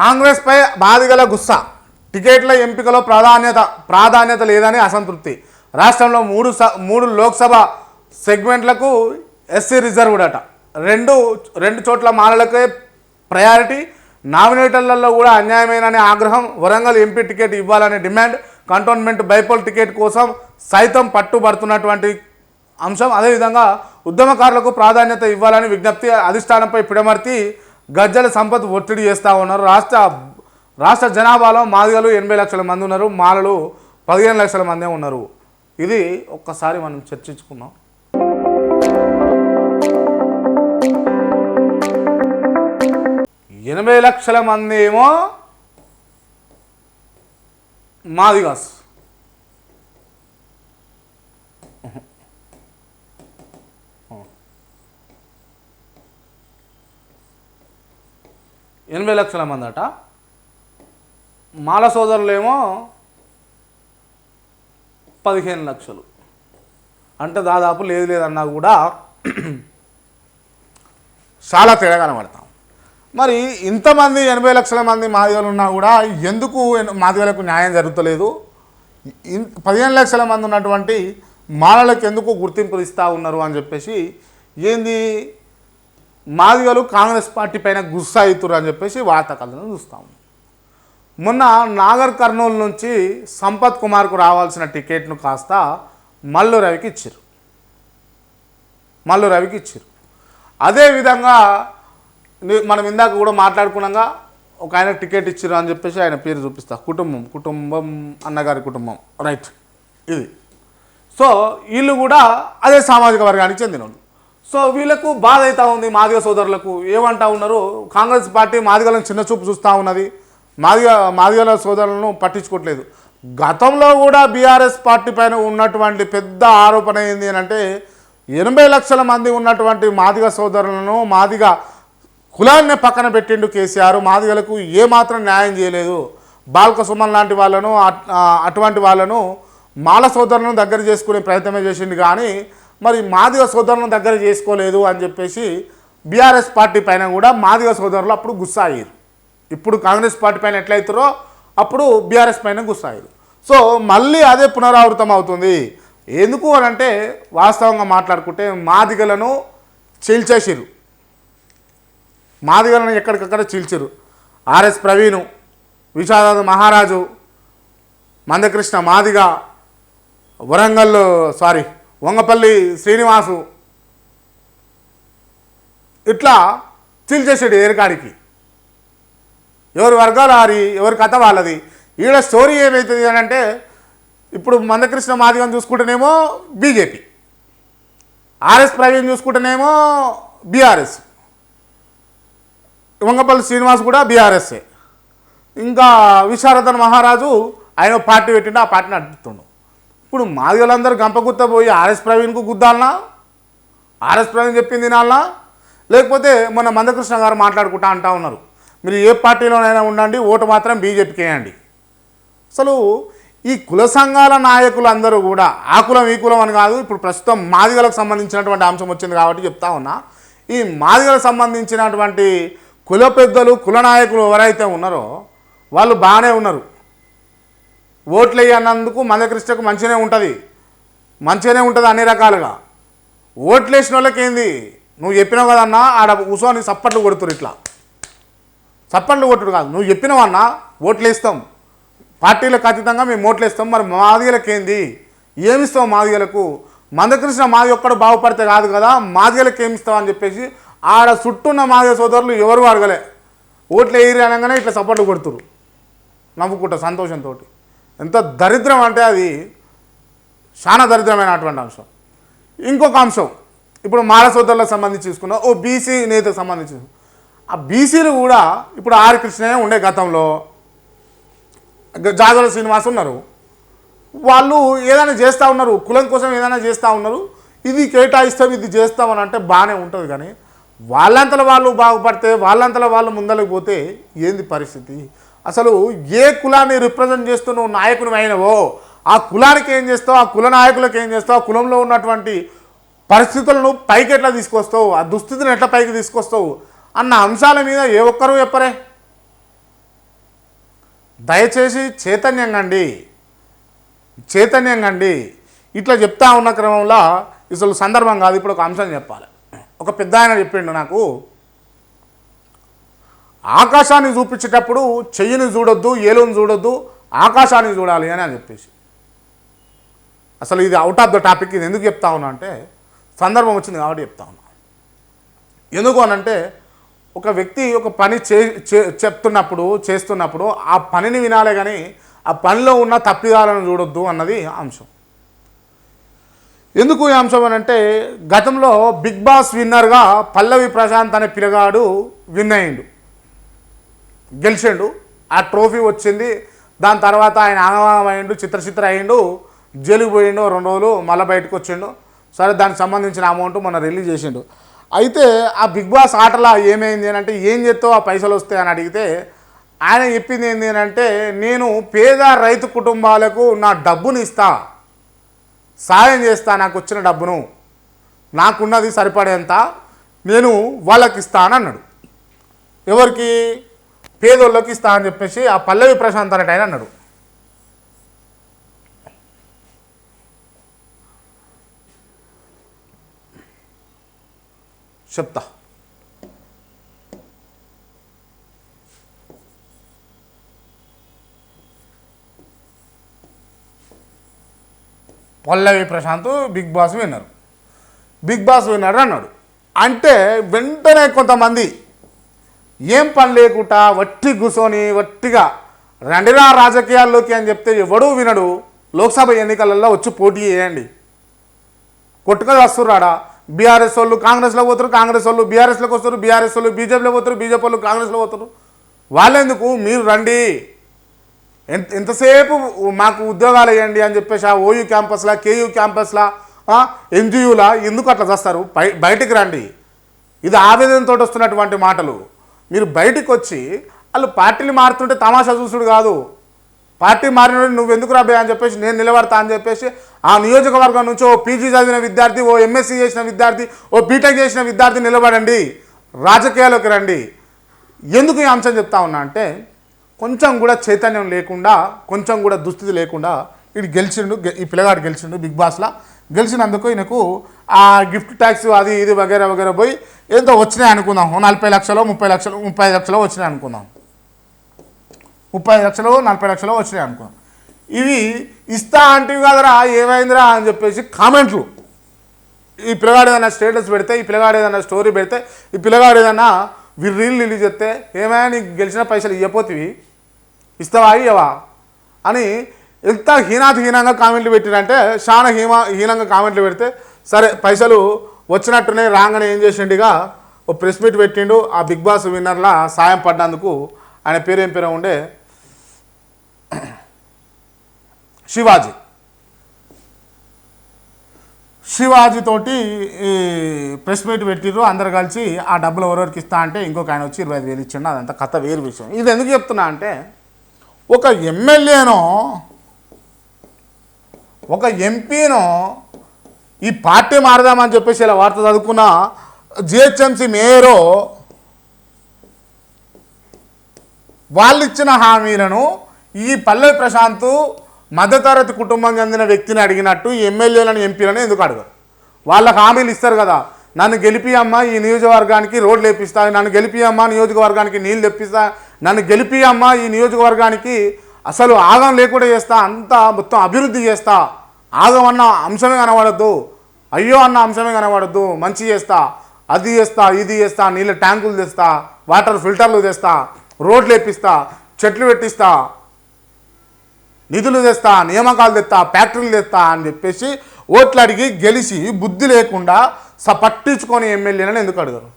కాంగ్రెస్పై బాధిగల గుస్సా. టికెట్ల ఎంపికలో ప్రాధాన్యత ప్రాధాన్యత లేదని అసంతృప్తి. రాష్ట్రంలో మూడు స మూడు లోక్సభ సెగ్మెంట్లకు ఎస్సీ రిజర్వ్డ్ అట రెండు రెండు చోట్ల మాలలకే ప్రయారిటీ నామినేటర్లలో కూడా అన్యాయమేననే ఆగ్రహం వరంగల్ ఎంపీ టికెట్ ఇవ్వాలనే డిమాండ్ కంటోన్మెంట్ బైపోల్ టికెట్ కోసం సైతం పట్టుబడుతున్నటువంటి అంశం. అదేవిధంగా ఉద్యమకారులకు ప్రాధాన్యత ఇవ్వాలని విజ్ఞప్తి అధిష్టానంపై పిడమర్తి గజ్జల సంపత్ ఒత్తిడి చేస్తూ ఉన్నారు. రాష్ట్ర రాష్ట్ర జనాభాలో మాదిగలు ఎనభై లక్షల మంది ఉన్నారు. మాలలు పదిహేను లక్షల మందే ఉన్నారు. ఇది ఒక్కసారి మనం చర్చించుకున్నాం ఎనభై లక్షల మంది ఏమో మాదిగాస్. ఎనభై లక్షల మంది అట. మాల సోదరులేమో పదిహేను లక్షలు. అంటే దాదాపు లేదు లేదన్నా కూడా చాలా తేడా కనబడతాం మరి ఇంతమంది ఎనభై లక్షల మంది మాదిగలు ఉన్నా కూడా ఎందుకు మాదిగలకు న్యాయం జరుగుతలేదు? ఇన్- పదిహేను లక్షల మంది ఉన్నటువంటి మాలలకు ఎందుకు గుర్తింపులు ఇస్తూ ఉన్నారు అని చెప్పేసి ఏంది మాదిగలు కాంగ్రెస్ పార్టీ పైన గుస్సా అవుతురు అని చెప్పేసి వార్తా కథలను చూస్తాం. మొన్న నాగర్ కర్నూలు నుంచి సంపత్ కుమార్కు రావాల్సిన టికెట్ను కాస్త మల్లు రవికి ఇచ్చారు మల్లు రవికి ఇచ్చారు అదేవిధంగా మనం ఇందాక కూడా మాట్లాడుకున్నాగా ఒక ఆయన టికెట్ ఇచ్చారు అని చెప్పేసి ఆయన పేరు చూపిస్తా. కుటుంబం కుటుంబం అన్నగారి కుటుంబం. రైట్. ఇది. సో వీళ్ళు కూడా అదే సామాజిక వర్గానికి చెందిన వాళ్ళు సో వీళ్ళకు బాధ అవుతూ ఉంది మాదిగ సోదరులకు. ఏమంటా ఉన్నారు కాంగ్రెస్ పార్టీ మాదిగలను చిన్న చూపు చూస్తూ ఉన్నది. మాదిగ మాదిగల సోదరులను పట్టించుకోవట్లేదు. గతంలో కూడా బీఆర్ఎస్ పార్టీ పైన ఉన్నటువంటి పెద్ద ఆరోపణ ఏంది అని అంటే ఎనభై లక్షల మంది ఉన్నటువంటి మాదిగ సోదరులను మాదిగ కులాన్ని పక్కన పెట్టిండు కేసీఆర్. మాదిగలకు ఏమాత్రం న్యాయం చేయలేదు. బాల్క సుమన్ లాంటి వాళ్ళను అటువంటి వాళ్ళను మాల సోదరులను దగ్గర చేసుకునే ప్రయత్నమే చేసిండు. కానీ మరి మాదిగ సోదరులను దగ్గర చేసుకోలేదు అని చెప్పేసి బీఆర్ఎస్ పార్టీ పైన కూడా మాదిగ సోదరులు అప్పుడు గుస్సాయ్యారు. ఇప్పుడు కాంగ్రెస్ పార్టీ పైన ఎట్లయితారో అప్పుడు బీఆర్ఎస్ పైన గుస్సాయ్యారు. సో మళ్ళీ అదే పునరావృతం అవుతుంది. ఎందుకు అని అంటే వాస్తవంగా మాట్లాడుకుంటే మాదిగలను చీల్చేసిరు మాదిగలను ఎక్కడికక్కడ చీల్చరు ఆర్ఎస్ ప్రవీణు విషాదాద మహారాజు మందకృష్ణ మాదిగ వరంగల్ సారీ వంగపల్లి శ్రీనివాసు ఇట్లా చీల్చేసాడు ఏరికాడికి ఎవరి వర్గాలు ఆరి ఎవరి కథ వాళ్ళది? ఈడ స్టోరీ ఏమవుతుంది అని అంటే ఇప్పుడు మందకృష్ణ మాదిగం చూసుకుంటేనేమో బీజేపీ. ఆర్ఎస్ ప్రవీణ్ చూసుకుంటేనేమో బీఆర్ఎస్. వంగపల్లి శ్రీనివాస్ కూడా బీఆర్ఎస్ఏ. ఇంకా విశారదన్ మహారాజు ఆయన పార్టీ పెట్టిండు ఆ పార్టీని అడ్డుతుండు. ఇప్పుడు మాదిగలందరూ గంపగుత్త పోయి ఆర్ఎస్ ప్రవీణ్కు గుద్దాలనా? ఆర్ఎస్ ప్రవీణ్ చెప్పింది తినాలనా లేకపోతే మొన్న మందకృష్ణ గారు మాట్లాడుకుంటా అంటా ఉన్నారు. మీరు ఏ పార్టీలోనైనా ఉండండి ఓటు మాత్రం బీజేపీకి వేయండి. అసలు ఈ కుల సంఘాల నాయకులు అందరూ కూడా ఆ కులం ఈ కులం అని కాదు ఇప్పుడు ప్రస్తుతం మాదిగలకు సంబంధించినటువంటి అంశం వచ్చింది కాబట్టి చెప్తా ఉన్నా. ఈ మాదిగలకు సంబంధించినటువంటి కుల పెద్దలు కుల నాయకులు ఎవరైతే ఉన్నారో వాళ్ళు బాగానే ఉన్నారు. ఓట్లు వేయన్నందుకు మందకృష్ణకు మంచిగానే ఉంటుంది. మంచిగానే ఉంటుంది అన్ని రకాలుగా. ఓట్లు వేసిన వాళ్ళకి ఏంది నువ్వు చెప్పినావు కదన్నా ఆడ కూర్చొని చప్పట్లు కొడుతురు ఇట్లా. చప్పట్లు కొట్టుడు కాదు. నువ్వు చెప్పినావన్నా ఓట్లు వేస్తాం పార్టీలకు ఖచ్చితంగా మేము ఓట్లు వేస్తాం మరి మాదిగలకేంది? ఏమిస్తాం మాదిగలకు? మందకృష్ణ మాది ఒక్కడు బాగుపడితే కాదు కదా మాదిగలకు ఏమిస్తావు అని చెప్పేసి ఆడ చుట్టూన్న మాదిగ సోదరులు ఎవరు అడగలే. ఓట్లు వేయరు అనగానే ఇట్లా చప్పట్లు కొడుతురు నవ్వుకుంటా సంతోషంతో ఎంత దరిద్రం అంటే అది చాలా దరిద్రమైనటువంటి అంశం. ఇంకొక అంశం ఇప్పుడు మాలసోదరులకు సంబంధించి చూసుకున్నా ఓ బీసీ నేతకు సంబంధించి ఆ బీసీలు కూడా ఇప్పుడు ఆర్ కృష్ణయ్య ఉండే గతంలో జాదవ జాగర శ్రీనివాస్ ఉన్నారు. వాళ్ళు ఏదైనా చేస్తూ ఉన్నారు కులం కోసం ఏదైనా చేస్తూ ఉన్నారు ఇది కేటాయిస్తాం ఇది చేస్తామని అంటే బాగానే ఉంటుంది కానీ వాళ్ళంతలో వాళ్ళు బాగుపడితే వాళ్ళంతలో వాళ్ళు ముందలకి పోతే ఏంది పరిస్థితి? అసలు ఏ కులాన్ని రిప్రజెంట్ చేస్తూ నువ్వు నాయకుని అయినవో ఆ కులానికి ఏం చేస్తావు ఆ కుల నాయకులకు ఏం చేస్తావు ఆ కులంలో ఉన్నటువంటి పరిస్థితులను పైకి ఎట్లా తీసుకొస్తావు ఆ దుస్థితిని ఎట్లా పైకి తీసుకొస్తావు అన్న అంశాల మీద ఏ ఒక్కరూ చెప్పరే. దయచేసి చైతన్యం అండి చైతన్యం అండి ఇట్లా చెప్తా ఉన్న క్రమంలో అసలు సందర్భం కాదు ఇప్పుడు ఒక అంశం చెప్పాలి. ఒక పెద్ద ఆయన చెప్పిండు నాకు ఆకాశాన్ని చూపించేటప్పుడు చెయ్యిని చూడొద్దు ఏలుని చూడొద్దు ఆకాశాన్ని చూడాలి అని అని చెప్పేసి. అసలు ఇది అవుట్ ఆఫ్ ద టాపిక్ ఇది ఎందుకు చెప్తా ఉన్నా అంటే సందర్భం వచ్చింది కాబట్టి చెప్తా ఉన్నా. ఎందుకు అనంటే ఒక వ్యక్తి ఒక పని చే చే- చెప్తున్నప్పుడు చేస్తున్నప్పుడు ఆ పనిని వినాలే కానీ ఆ పనిలో ఉన్న తప్పిదాలను చూడొద్దు అన్నది అంశం. ఎందుకు ఈ అంశం అని అంటే గతంలో బిగ్ బాస్ విన్నర్గా పల్లవి ప్రశాంత్ అనే పిల్లగాడు విన్ అయ్యిండు. గెలిచిండు. ఆ ట్రోఫీ వచ్చింది. దాని తర్వాత ఆయన ఆగమాగం అయ్యిండు చిత్రచిత్ర అయ్యిండు జైలుకు పోయిండు రెండు రోజులు మళ్ళీ బయటకు వచ్చిండు. సరే దానికి సంబంధించిన అమౌంట్ మొన్న రిలీజ్ చేసిండు. అయితే ఆ బిగ్ బాస్ ఆటలో ఏమైంది అని అంటే ఏం చేస్తావు ఆ పైసలు వస్తాయి అని అడిగితే ఆయన చెప్పింది ఏంటి అని అంటే నేను పేద రైతు కుటుంబాలకు నా డబ్బుని ఇస్తా. సాయం చేస్తా నాకు వచ్చిన డబ్బును. నాకున్నది సరిపడేంత నేను వాళ్ళకి ఇస్తానన్నాడు అన్నాడు. ఎవరికి? పేదోళ్ళకి ఇస్తా అని చెప్పేసి ఆ పల్లవి ప్రశాంత్ అనేట ఆయన అన్నాడు. చెప్తా. పల్లవి ప్రశాంత్ బిగ్ బాస్ విన్నారు. బిగ్ బాస్ విన్నారు అన్నాడు. అంటే వెంటనే కొంతమంది ఏం పని లేకుండా వట్టి కూర్చొని వట్టిగా రండిరా రాజకీయాల్లోకి అని చెప్తే ఎవడూ వినడు. లోక్సభ ఎన్నికలలో వచ్చి పోటీ చేయండి. కొట్టుకొని వస్తున్నాడా? బీఆర్ఎస్ వాళ్ళు కాంగ్రెస్లో పోతారు కాంగ్రెస్ వాళ్ళు బీఆర్ఎస్లోకి వస్తారు బీఆర్ఎస్ వాళ్ళు బీజేపీలో పోతారు బీజేపీ వాళ్ళు కాంగ్రెస్లో పోతారు వాళ్ళెందుకు? మీరు రండి. ఎంత ఎంతసేపు మాకు ఉద్యోగాలు వేయండి అని చెప్పేసి ఆ ఓయూ క్యాంపస్లా కేయూ క్యాంపస్లా ఎన్జియూలా ఎందుకు అట్లా చేస్తారు? బయటికి రండి. ఇది ఆవేదనతో వస్తున్నటువంటి మాటలు. మీరు బయటికి వచ్చి వాళ్ళు పార్టీలు మారుతుంటే తమాషా చూసుడు కాదు. పార్టీ మారిన నువ్వు ఎందుకు రాబే అని చెప్పేసి నేను నిలబడతా అని చెప్పేసి ఆ నియోజకవర్గం నుంచి ఓ పీజీ చదివిన విద్యార్థి ఓ ఎంఎస్సీ చేసిన విద్యార్థి ఓ బీటెక్ చేసిన విద్యార్థి నిలబడండి. రాజకీయాల్లోకి రండి. ఎందుకు ఈ అంశం చెప్తా ఉన్నా అంటే కొంచెం కూడా చైతన్యం లేకుండా కొంచెం కూడా దుస్థితి లేకుండా ఇది గెలిచిండు గె- ఈ పిల్లగాడు గెలిచిండు బిగ్ బాస్లో. గెలిచినందుకు ఈయనకు ఆ గిఫ్ట్ ట్యాక్స్ అది ఇది వగేరా వగేరా పోయి ఎంతో వచ్చినాయి అనుకుందాం. నలభై లక్షలు ముప్పై లక్షలు ముప్పై లక్షలు వచ్చినాయి అనుకుందాం. ముప్పై ఐదు లక్షలు నలభై లక్షలు వచ్చినాయి అనుకుందాం. ఇవి ఇస్తా అంటివి కదరా ఏమైందిరా అని చెప్పేసి కామెంట్లు. ఈ పిల్లగాడు ఏదైనా స్టేటస్ పెడితే ఈ పిల్లగాడు ఏదైనా స్టోరీ పెడితే ఈ పిల్లగాడు ఏదైనా రీల్ రిలీజ్ చేస్తే ఏమైనా నీకు గెలిచిన పైసలు ఇవ్వపోతివి ఇస్తావా ఇవ్వవా అని ఎంత హీనాతి హీనంగా కామెంట్లు పెట్టిరంటే చాలా హీమ హీనంగా కామెంట్లు పెడితే సరే పైసలు వచ్చినట్టునే రాగానే ఏం చేసిండిగా ఓ ప్రెస్ మీట్ పెట్టిండు ఆ బిగ్ బాస్ విన్నర్లా సాయం పడ్డందుకు ఆయన పేరు ఏం పేరు ఉండే? శివాజీ. శివాజీ తోటి ఈ ప్రెస్ మీట్ పెట్టిర్రు అందరు కలిసి ఆ డబ్బులు ఎవరెవరికి ఇస్తా అంటే ఇంకొక ఆయన వచ్చి ఇరవై ఐదు వేలు ఇచ్చిండు అదంతా కథ వేరు విషయం. ఇది ఎందుకు చెప్తున్నా అంటే ఒక ఎమ్మెల్యేనో ఒక ఎంపీను ఈ పార్టీ మారదామని చెప్పేసి ఇలా వార్త చదువుకున్న జిహెచ్ఎంసీ మేయరు వాళ్ళు ఇచ్చిన హామీలను ఈ పల్లె ప్రశాంత్ మధ్యతరగతి కుటుంబం చెందిన వ్యక్తిని అడిగినట్టు ఎమ్మెల్యేలను ఎంపీలను ఎందుకు అడగరు? వాళ్ళకి హామీలు ఇస్తారు కదా. నన్ను గెలిపి అమ్మ ఈ నియోజకవర్గానికి రోడ్లు వేపిస్తా నన్ను గెలిపియమ్మ నియోజకవర్గానికి నీళ్ళు తెప్పిస్తా నన్ను గెలిపి అమ్మ ఈ నియోజకవర్గానికి అసలు ఆగం లేకుండా చేస్తా అంతా మొత్తం అభివృద్ధి చేస్తా. ఆగం అన్న అంశమే కనబడద్దు. అయ్యో అన్న అంశమే కనబడద్దు. మంచి చేస్తా. అది చేస్తా ఇది చేస్తా నీళ్ళ ట్యాంకులు తెస్తా వాటర్ ఫిల్టర్లు తెస్తా రోడ్లు వేపిస్తా చెట్లు పెట్టిస్తా నిధులు తెస్తా నియామకాలు తెస్తా ఫ్యాక్టరీలు తెస్తా అని చెప్పేసి ఓట్లు అడిగి గెలిచి బుద్ధి లేకుండా స పట్టించుకొని ఎమ్మెల్యేలను ఎందుకు అడగరు?